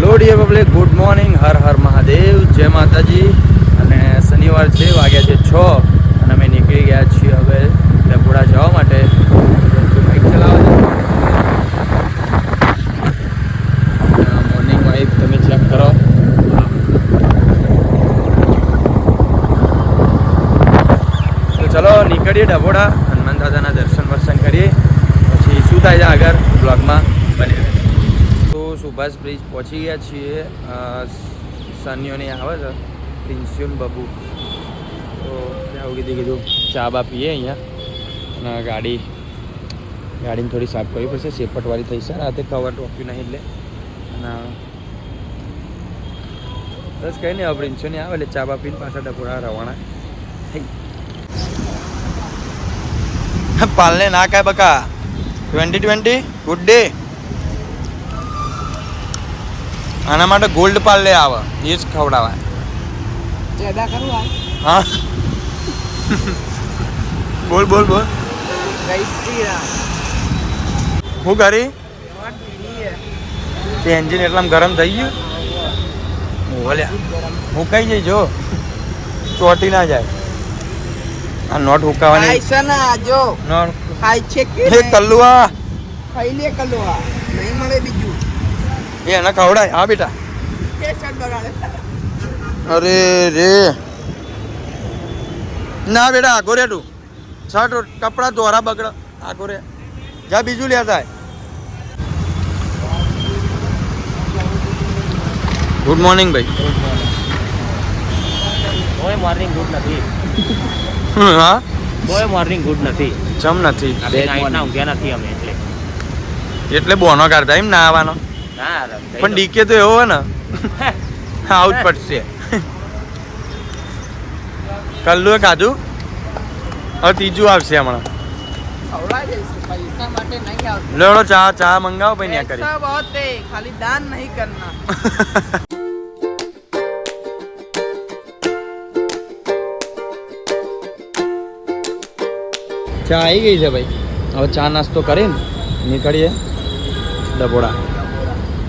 લોડીએ public good morning હર હર મહાદેવ જય માતાજી અને શનિવાર છે, વાગ્યા છે છ. અને અમે નીકળી ગયા છીએ હવે ડબોડા જવા માટે. બાઇક ચલાવવા મોર્નિંગ વાઇફ તમે ચેક કરો. તો ચલો, નીકળીએ ડભોડા. હનુમાન દાદાના દર્શન વર્શન કરીએ. પછી શું થાય છે આગળ બ્લોગમાં બની બને તો સુભાષ બ્રિજ પહોંચી ગયા છીએ. સન્યોની આવે છે, પ્રિન્સ્યુન બબુ. તો ત્યાં કીધું કીધું, ચા બા પીએ અહીંયા. અને ગાડી, ગાડીને થોડી સાફ કરવી પડશે સેપટવાળી થઈ છે. રાતે કવર ટોપ્યું નહીં એટલે. અને બસ કંઈ નહીં હવે પ્રિન્સ્યુની આવે એટલે ચા બા પીને પાછા ડબોડા રવાના થઈ. પાલને ના કાય બકા. ટ્વેન્ટી ટ્વેન્ટી ગુડ ડે આના માટે ગોલ્ડ પાલ લે આવે. એ જ ખવડાવાય. હા. બોલ બોલ બોલ. હું કરી? તે એન્જિન એટલામાં ગરમ થઈ ગયું? બોલ્યા હું કઈ જઈ જો. ચોટી ના જાય. આ નોટ હુકાવાની આઈસા છે ને આજો નોટ ખાય છે કે એ કલ્લુઆ. ખાઈ લે કલ્લુઆ. નહીં મળે બીજું. એ એને ખવડાય. હા બેટા. અરે રે. ના બેટા આગો રે તું. શર્ટ કપડા દોરા બગડ. આગો રે. જા બીજું લેતા ગુડ મોર્નિંગ ભાઈ. મોર્નિંગ ગુડ નથી. હા? કોઈ મોર્નિંગ ગુડ નથી. ચમ નથી. નાઈટના ઊંઘ્યા નથી અમે એટલે. એટલે બોનો કાઢતા એમ ના આવવાનો? પણ ડીકે તો એવો હોય ને આવું જ પડશે. કલ્લુએ ખાધું હવે ત્રીજું આવશે હમણાં. લેવડો ચા ચા મંગાવો ભાઈ ન્યા કરી. ખાલી દાન નહીં કરના ચા આવી ગઈ છે ભાઈ. હવે ચા નાસ્તો કરીને નીકળીએ. ડબોડા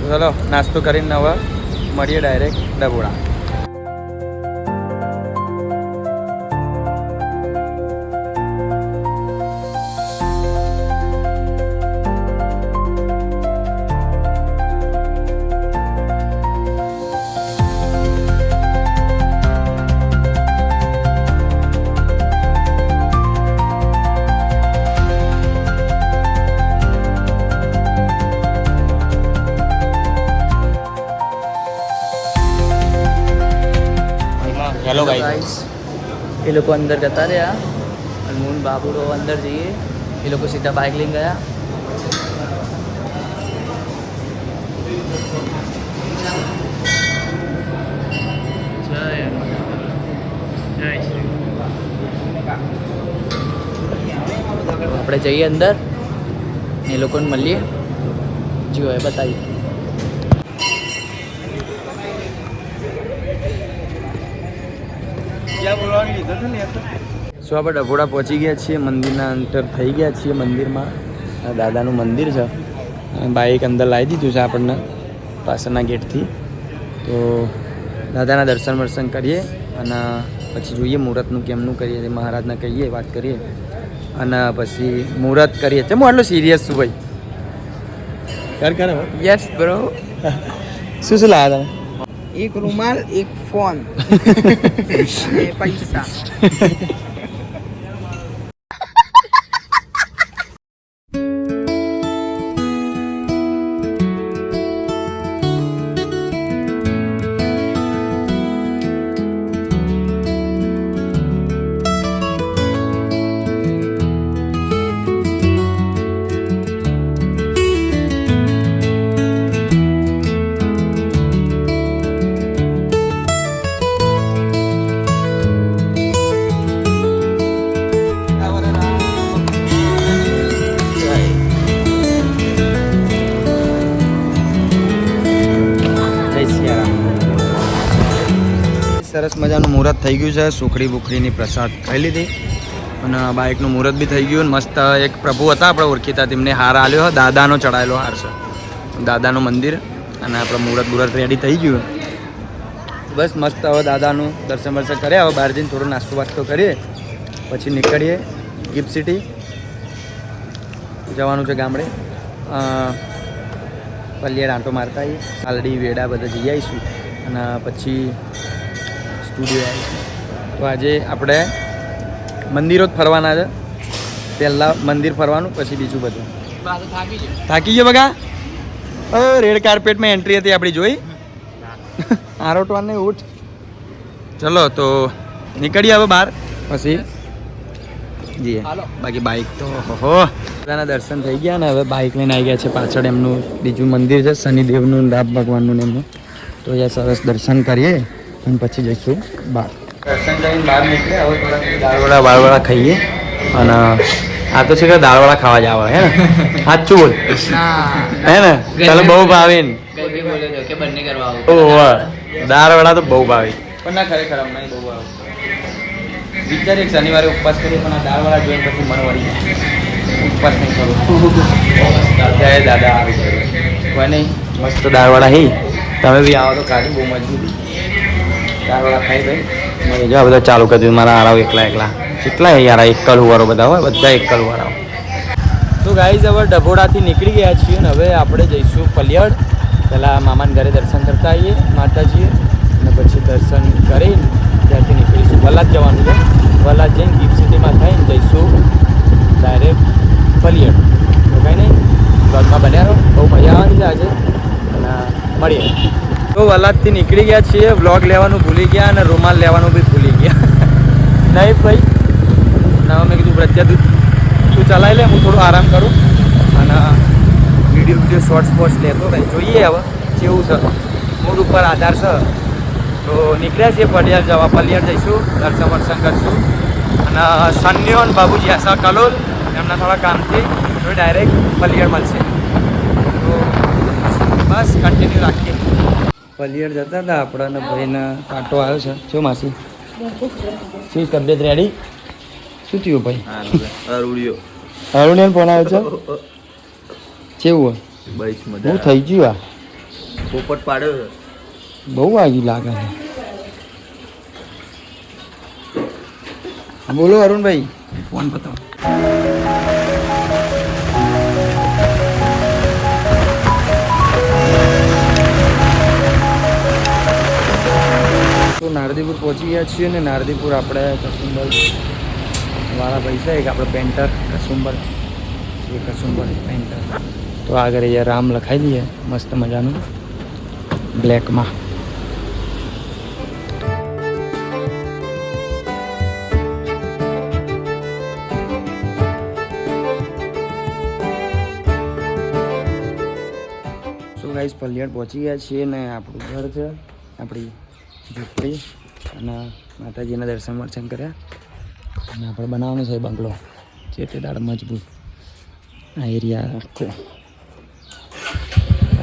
ચલો નાસ્તો કરીને હવે મળીએ ડાયરેક્ટ ડબોડા એ લોકો અંદર જતા રહ્યા અને હું ને બાબુ તો અંદર જઈએ એ લોકો સીધા બાઇક લઈને ગયા આપણે જઈએ અંદર ને એ લોકોને મળીએ જો એ બતાવીએ સો આપણે ડભોડા પહોંચી ગયા છીએ? મંદિરના અંતર થઈ ગયા છીએ મંદિરમાં. દાદાનું મંદિર છે. બાઈક અંદર લાવી દીધું છે આપણને પાછળના ગેટથી. તો દાદાના દર્શન વર્શન કરીએ અને પછી જોઈએ મુહૂર્તનું કેમનું કરીએ મહારાજને કહીએ વાત કરીએ. અને પછી મુહૂર્ત કરીએ. ચમ હું આટલું સિરિયસ છું ભાઈ. કર કર યસ બ્રો શું શું લાવ્યા તમે? એક રૂમાલ એક ફોન. પૈસા. મજાનું મુહૂર્ત થઈ ગયું છે. સુખડી બુખડીની પ્રસાદ ખાઈ લીધી. અને બાઇકનું મુહૂર્ત બી થઈ ગયું. મસ્ત એક પ્રભુ હતા, આપણે ઓળખીતા. તેમને હાર આલ્યો દાદાનો ચડાયેલો હાર છે. દાદાનું મંદિર અને આપણે મુહૂર્ત મુહૂર્ત રેડી થઈ ગયું. બસ મસ્ત હવે દાદાનું દર્શન વર્શન કર્યા. હવે બહાર જઈને થોડો નાસ્તો વાસ્તો કરીએ. પછી નીકળીએ ગિફ્ટ સિટી. જવાનું છે ગામડે. પલ્લીએ આંટો મારતા આવીએ. સાલડી વેડા બધા જઈ આવીશું. અને પછી સ્ટુડિયો તો આજે આપણે મંદિરો જ ફરવાના છે. પહેલાં મંદિર ફરવાનું પછી બીજું બધું. થાકી ગયો બગા? રેડ કાર્પેટમાં એન્ટ્રી હતી આપણી જોઈ. આરોટવાને ઉઠ. ચલો તો નીકળીએ હવે બહાર. પછી જી હાલો. બાકી બાઇક તો હો બધાના દર્શન થઈ ગયા ને હવે બાઇક લઈને આવી ગયા છે પાછળ એમનું બીજું મંદિર છે શનિદેવનું રામ ભગવાનનું ને એમનું. તો અહીંયા સરસ દર્શન કરીએ. અને પછી જઈશું બહાર. દર્શન કરીને બહાર નીકળ્યા હવે થોડા બાળવડા ખાઈએ. અને આ તો છે કે દાળવડા ખાવા જ આવે હે ને? સાચું બોલ હે. ને? ચાલો બહુ ભાવે બી તો કે બંને કરવા આવું. ઓહો દાળવડા તો બહુ ભાવે. પણ ના ખરેખર અમને બહુ ભાવે. વિચાર એક શનિવારે ઉપવાસ કરીએ પણ આ દાળવડા જોઈને પછી મન વળી જાય. ઉપવાસ નહીં કરું. જય દાદા આવી કોઈ નહીં. મસ્ત દાળવડા હી. તમે બી આવો તો કાઢી બહુ મજબૂત. દાળવડા ખાઈ ભાઈ. જો બધા ચાલુ કરી દીધું. મારા આરાવ એકલા એકલા. કેટલા યાર, એકલ હુવારો બધા હોય, બધા એકલ હુવારા તો ગાઈઝ હવે ડભોડાથી નીકળી ગયા છીએ અને હવે આપણે જઈશું પલિયડ. પહેલાં મામાના ઘરે દર્શન કરતા આવીએ, માતાજીએ. અને પછી દર્શન કરીને ત્યાંથી નીકળીશું. વલાદ જવાનું છે. વલાદ જઈને ગીફ સિટીમાં થઈને જઈશું ડાયરેક્ટ પલિયડ. તો કંઈ નહીં બ્લોગમાં બન્યા રહો. બહુ મજા આવવાની છે આજે. અને મળીએ. તો વલાદથી નીકળી ગયા છીએ વ્લોગ લેવાનું ભૂલી ગયા અને રૂમાલ લેવાનું બી ભૂલી ગયા. નહીં ભાઈ. ના, મેં કીધું પ્રત્યા તું તું ચલાવી લે, હું થોડું આરામ કરું. અને વીડિયો વીડિયો શોર્ટ્સ બોર્ટ્સ લેતો ભાઈ જોઈએ હવે, કેવું છે. મૂડ ઉપર આધાર છે. તો નીકળ્યા છીએ પડિયાર જવા, પલિયાર જઈશું, દર્શન વર્શન કરશું. અને સન્યો અને બાબુજી આશા, કલોલ, એમના થોડા કામથી ડાયરેક્ટ પલિયાર મળશે. તો બસ કન્ટિન્યુ રાખીએ. પલિયાર જતા હતા આપણાને ભાઈને કાંટો આવ્યો છે. શું માસી. શું તબિયત રેડી શું થયું ભાઈ? અરુણિયન ફોન આવ્યો છે? કેવું હોય? બહુ થઈ ગયું આ. પોપટ પાડ્યો બહુ વાગ્યું લાગે છે. હા, બોલો અરુણભાઈ. ફોન બતાવો. નારદીપુર પહોંચી ગયા છીએ ને નારદીપુર આપણે કસુંબર વાળા છે એક આપણે પેન્ટર કસુંબર, એ કસુંબર પેન્ટર. તો આગળ અહીંયા રામ લખાઈ દઈએ, મસ્ત મજાનું બ્લેકમાં. ગાઈસ પલ્લિયાડ પહોંચી ગયા છીએ ને આપણું ઘર છે, આપણી ઝૂંપડી અને માતાજીના દર્શન વર્શન કર્યા. અને આપણે બનાવવાનો છે બંગલો. જે તે દાડ મજબૂત. આ એરિયા આખો.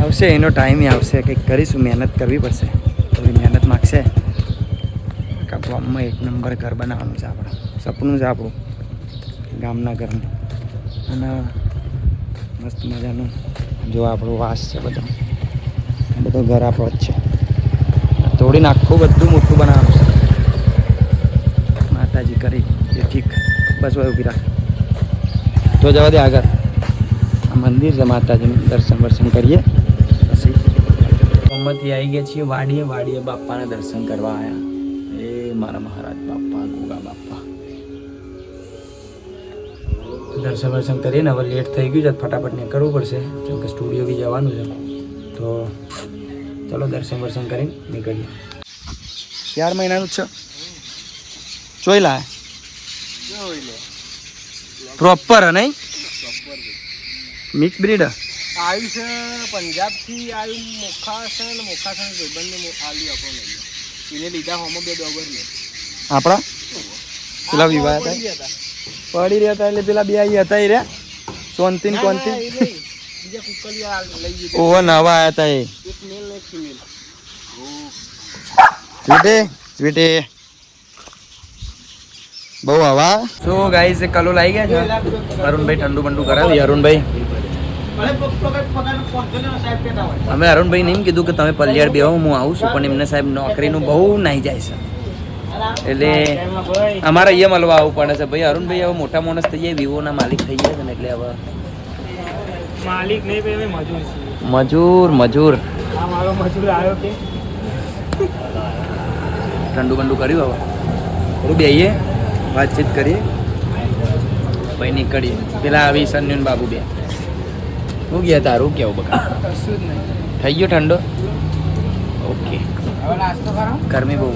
આવશે, એનો ટાઈમ આવશે. કંઈક કરીશું, મહેનત કરવી પડશે. થોડી મહેનત માગશે. આખા એક નંબર ઘર બનાવવાનું છે આપણે. સપનું છે આપણું. ગામના ઘરનું. અને મસ્ત મજાનું. જો આપણો વાસ છે બધો. બધો ઘર આપણો જ છે. તોડીને આખું બધું મોટું બનાવવાનું છે. માતાજી કરી. એ ઠીક. બસ ભાઈ ઊભી રાખ. તો જવા દે આગળ. આ મંદિર છે માતાજીનું. દર્શન વર્શન કરીએ. પછી મોહમ્મદથી આવી ગયા છીએ. વાડીએ વાડીએ બાપાના દર્શન કરવા આવ્યા એ મારા મહારાજ બાપા ગોગા બાપા દર્શન વર્શન કરીને હવે લેટ થઈ ગયું છે. ફટાફટ ને કરવું પડશે. કેમ કે સ્ટુડિયો બી જવાનું છે. તો ચલો દર્શન વર્શન કરીને નીકળીએ. ચાર મહિનાનું છે. જોઈ લા. પ્રોપર નહીં? મિક્સ બ્રીડ આવ્યું છે પંજાબથી આવ્યું મોખાસન છે ને મોખા છે ને ભાઈબંધને આવ્યું આપણો નહીં એને લીધા હોમો બે ડોબર ને. આપણા? પેલા વિવાહ હતા? પડી રહ્યા હતા એટલે પેલા બે આવી હતા એ રહ્યા સોનતીન કોનતીન. ઓહો નવા આવ્યા હતા એ એક મેલ ને એક ફિમેલ સ્વીટે સ્વીટી. બહુ હવા. સો ગાઈસ કલો લાવી ગયા છે. અરુણભાઈ ઠંડુ બંડુ કરાવી. અરુણભાઈ. અમે અરુણભાઈને એમ કીધું કે તમે પલ્યાડ બેહો હું આવું છું પણ એમને સાહેબ નોકરીનું બહુ નાઈ જાય છે. એટલે અમારે અહીંયા મળવા આવવું પડે છે. ભાઈ અરુણભાઈ હવે મોટા માણસ થઈ જાય વિવોના માલિક થઈ ગયા છે ને એટલે હવે માલિક નહીં મજૂર છીએ મજૂર મજૂર. મજૂર આવ્યો કે? ઠંડુ બંડુ કર્યું હવે. થોડું બેહીએ વાતચીત કરીએ. પછી નીકળીએ. પેલા આવી સન્યુન બાબુ બે. શું ગયા તારું? કેવું બકા? થઈ ગયો ઠંડો? ઓકે. ગરમી બહુ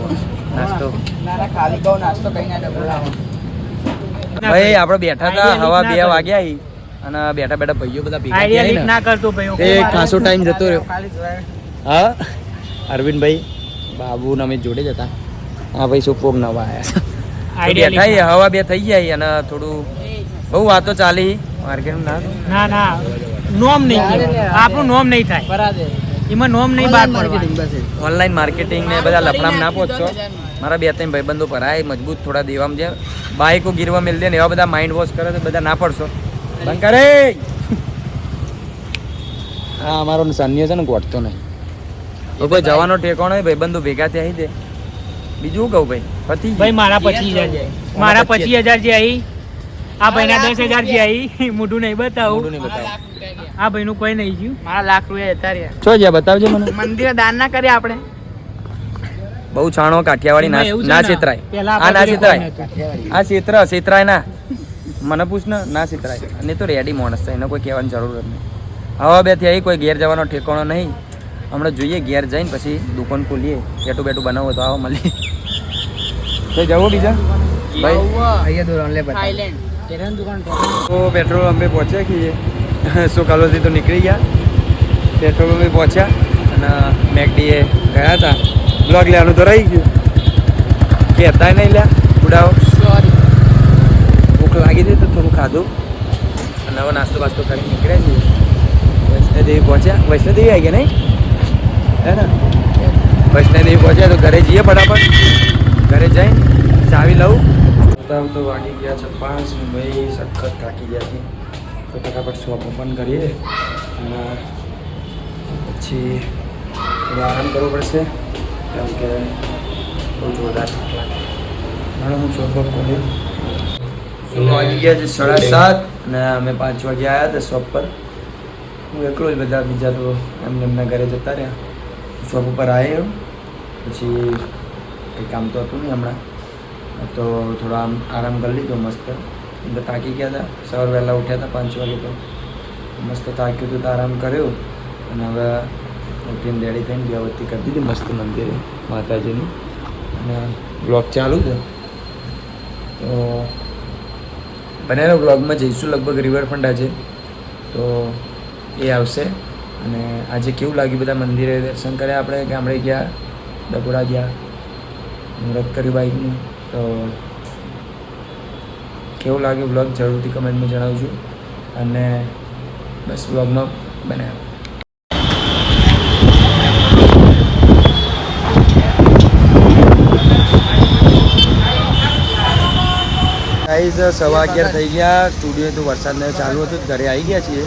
નાસ્તો. ભાઈ આપણે બેઠા હતા હવા બે વાગ્યા અને બેઠા બેઠા ભાઈઓ બધા ભેગા થયા ના. કરતો ભાઈ એ ખાસો ટાઈમ જતો રહ્યો. હા? અરવિંદભાઈ બાબુ ને અમે જોડે જ હતા. હા ભાઈ સુપોગ નવા આવ્યા આઈડિયા બેઠા ઈ હવા બે થઈ જાય અને થોડું બહુ વાતો ચાલી. માર્કેટ ના? ના ના. નોમ નહીં આપણું નોમ નહીં થાય. બરાબર એમાં નોમ નહીં બહાર પડવાનું. ઓનલાઈન માર્કેટિંગ ને બધા લફડામ ના પહોંચશો. મારા બે ત્રણ ભાઈબંધો પર આ મજબૂત થોડા દેવામ જે બાઈકો ગીરવા મિલ દે ને એવા બધા માઇન્ડ વોશ કરે તો બધા ના પડશો. બંધ કરે હા અમારો સન્યો છે ને ગોઠતો નહીં. જવાનો ટેકો હોય ભાઈબંધો ભેગા થયા દે. બીજું કહું ભાઈ? પતિ ભાઈ મારા પચીસ હજાર જાય મારા પચીસ. હજાર જે આવી આ ભાઈના દસ હજાર જે આવી મોઢું નહીં મોઢું નહીં બતાવું. આ ભાઈનું કોઈ નહીં ગયું. મારા લાખ રૂપિયા જતા રહ્યા. છો જ્યાં બતાવજો મને. મંદિરે દાન ના કરીએ આપણે. બહુ છાણો કાઠિયાવાડી ના ના ને, છેતરાય આ ના છેતરાય આ છેતર છેતરાય ના. મને પૂછ ને ના છેતરાય અને તો રેડી માણસ છે એને કોઈ કહેવાની જરૂર જ નહીં. હવા બેથી કોઈ ઘેર જવાનો ઠેકાણો નહીં. હમણાં જોઈએ ઘેર જઈને પછી દુકાન ખોલીએ. બેટું બેટું બનાવો તો આવો મળીએ તો જવું બીજા. ભાઈ. અહીંયા દોરણ લે થાઈલેન્ડ. કેરન દુકાન તો પેટ્રોલ પંપે પહોંચ્યા છીએ. સો કાલોથી તો નીકળી ગયા. પેટ્રોલ પંપે પહોંચ્યા અને મેકડીએ ગયા હતા. બ્લોગ લેવાનું તો રહી ગયું. કહેતા નહીં લ્યા. ઉડાવો. સોરી ભૂખ લાગી હતી તો થોડું ખાધું. અને હવે નાસ્તો બાસ્તો કરી નીકળ્યા છીએ. વૈષ્ણોદેવી પહોંચ્યા. વૈષ્ણોદેવી આવી ગયા નહીં? હે ને? વૈષ્ણોદેવી પહોંચ્યા તો ઘરે જઈએ ફટાફટ. ઘરે જઈને ચાવી લઉં. તો વાગી ગયા છે પાંચ ને ભાઈ સખત થાકી ગયા છે તો ફટાફટ શોપ ઓપન કરીએ અને પછી આરામ કરવો પડશે. કેમ કે બહુ જોરદાર થાક હું શોપ ઓપ તો વાગી ગયા છે સાડા સાત અને અમે પાંચ વાગે આવ્યા હતા શોપ પર. હું એકલો જ બધા બીજા તો એમને એમના ઘરે જતા રહ્યા. શોપ ઉપર આવ્યો પછી કંઈ કામ તો હતું નહીં હમણાં. તો થોડો આમ આરામ કરી લીધો મસ્ત. એમ તો થાકી ગયા હતા. સવાર વહેલા ઉઠ્યા હતા પાંચ વાગે તો. મસ્ત થાક્યું હતું તો આરામ કર્યો. અને હવે ઉઠીને રેડી થઈને વ્યવસ્થિત કરી દીધી મસ્ત મંદિરે માતાજીની. અને બ્લોગ ચાલુ છે. તો બનેલો બ્લોગમાં જઈશું લગભગ રિવરફ્રન્ટ આજે. તો એ આવશે. અને આજે કેવું લાગ્યું બધા મંદિરે? દર્શન કર્યા આપણે ગામડે ગયા ડબોડા ગયા? મુહૂર્ત કરી બાઇકનું તો કેવું લાગ્યું બ્લોગ જરૂરથી કમેન્ટમાં જણાવજો. અને બસ બ્લોગમાં બનાવ્યો ગાઈઝ સવા અગિયાર થઈ ગયા. સ્ટુડિયો તો વરસાદને ચાલુ હતું. ઘરે આવી ગયા છીએ.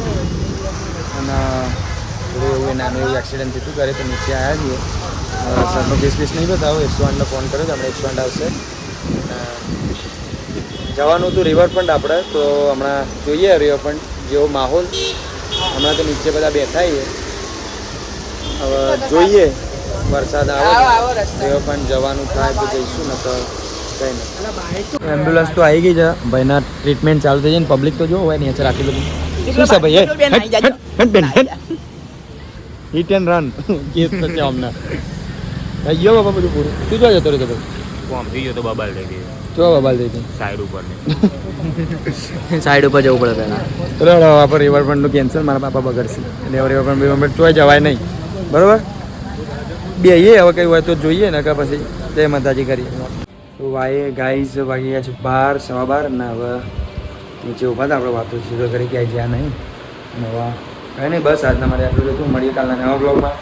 અને, થોડું એવું નાનું એવું એક્સિડન્ટ થયું ઘરે તો નીચે આવ્યા છીએ. સરનો કેસ બેસ નહીં બતાવો એકસો આઠનો ફોન કર્યો તો આપણે એકસો આઠ આવશે. જવાનું હતું રિવરફ્રન્ટ આપણે તો હમણાં જોઈએ રિવરફ્રન્ટ જેવો માહોલ. હમણાં તો નીચે બધા બેઠા છીએ. હવે જોઈએ વરસાદ આવે આવો રિવરફ્રન્ટ જવાનું થાય તો જઈશું ન તો કંઈ નહીં. એમ્બ્યુલન્સ તો આવી ગઈ છે. ભાઈના ટ્રીટમેન્ટ ચાલુ થઈ જાય ને પબ્લિક તો જો હોય નીચે રાખી બધું શું છે ભાઈ બેન હિટ. એન્ડ રન કેસ તો હમણાં. થઈ ગયો બાબા બધું પૂરું તું જો જતો રહ્યો ભાઈ કોમ થઈ ગયો તો બબાલ થઈ ગયો જો બબાલ થઈ ગઈ સાઈડ ઉપર સાઈડ ઉપર જવું પડે પહેલા. ચલો આપણે રિવરફ્રન્ટનું કેન્સલ મારા પાપા બગડશે. એટલે હવે રિવરફ્રન્ટ ચોય જવાય નહીં. બરાબર? બે હવે કંઈ હોય તો જોઈએ ને કે પછી જય માતાજી કરીએ. તો વાય ગાઈઝ વાગી ગયા છે બાર સવા બાર ને હવે નીચે ઊભા હતા આપણે વાતો શીરો કરી ક્યાંય જ્યાં નહીં. નવા હવે કંઈ નહીં બસ આજના મારે આટલું હતું. મળીએ કાલના નવા બ્લોગમાં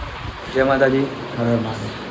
જય માતાજી. હવે મહાદેવ.